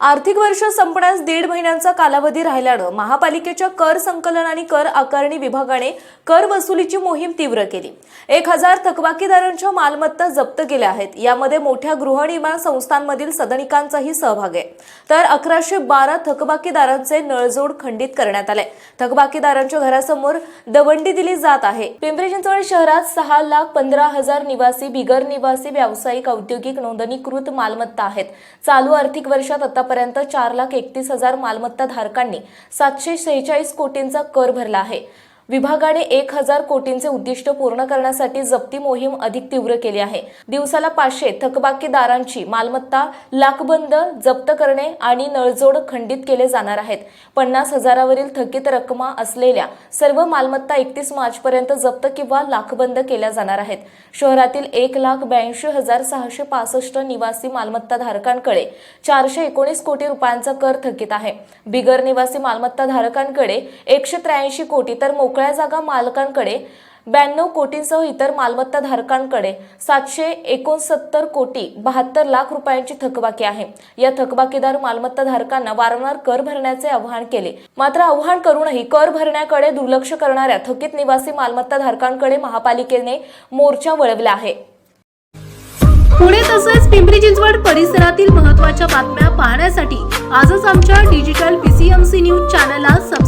आर्थिक वर्ष संपण्यास दीड महिन्यांचा कालावधी राहिल्यानं महापालिकेच्या कर संकलन आणि कर आकारणी विभागाने कर वसुलीची मोहीम तीव्र केली. एक हजार थकबाकीदारांच्या मालमत्ता जप्त केल्या आहेत. यामध्ये मोठ्या गृहनिर्माण संस्थांमधील सदनिकांचाही सहभाग आहे. तर अकराशे बारा थकबाकीदारांचे नळजोड खंडित करण्यात आले. थकबाकीदारांच्या घरासमोर दवंडी दिली जात आहे. पिंपरी चिंचवड शहरात सहा लाख पंधरा हजार निवासी बिगर निवासी व्यावसायिक औद्योगिक नोंदणीकृत मालमत्ता आहेत. चालू आर्थिक वर्षात आता आतापर्यंत चार लाख एकतीस हजार मालमत्ता धारकांनी सातशे सेहेचाळीस कोटींचा कर भरला आहे. विभागाने एक हजार कोटींचे उद्दिष्ट पूर्ण करण्यासाठी जप्ती मोहीम अधिक तीव्र केली आहे. दिवसाला पाचशे थकबाकीदारांची मालमत्ता लाखबंद जप्त करणे आणि नळजोड खंडित केले जाणार आहेत. पन्नास हजारावरील थकीत रकमा असलेल्या सर्व मालमत्ता एकतीस मार्चपर्यंत जप्त किंवा लाखबंद केल्या जाणार आहेत. शहरातील एक लाख ब्याऐंशी हजार सहाशे पासष्ट निवासी मालमत्ता धारकांकडे चारशे एकोणीस कोटी रुपयांचा कर थकीत आहे. बिगर निवासी मालमत्ता धारकांकडे एकशे त्र्याऐंशी कोटी तर मोकळ्या जागा मालकांकडे ब्याण्णव कोटींसह इतर मालमत्ता धारकांकडे सातशे एकोणसत्तर कोटी बहात्तर लाख रुपयांची थकबाकी आहे. या थकबाकीदार मालमत्ता धारकांना वारंवार कर भरण्याचे आवाहन केले. मात्र आव्हान करूनही कर भरण्याकडे दुर्लक्ष करणाऱ्या थकीत निवासी मालमत्ता धारकांकडे महापालिकेने मोर्चा वळवला आहे. पुणे तसेच पिंपरी चिंचवड परिसरातील महत्त्वाच्या बातम्या पाहण्यासाठी आजच आमच्या डिजिटल पीसीएमसी न्यूज चॅनलला सबस्क्राईब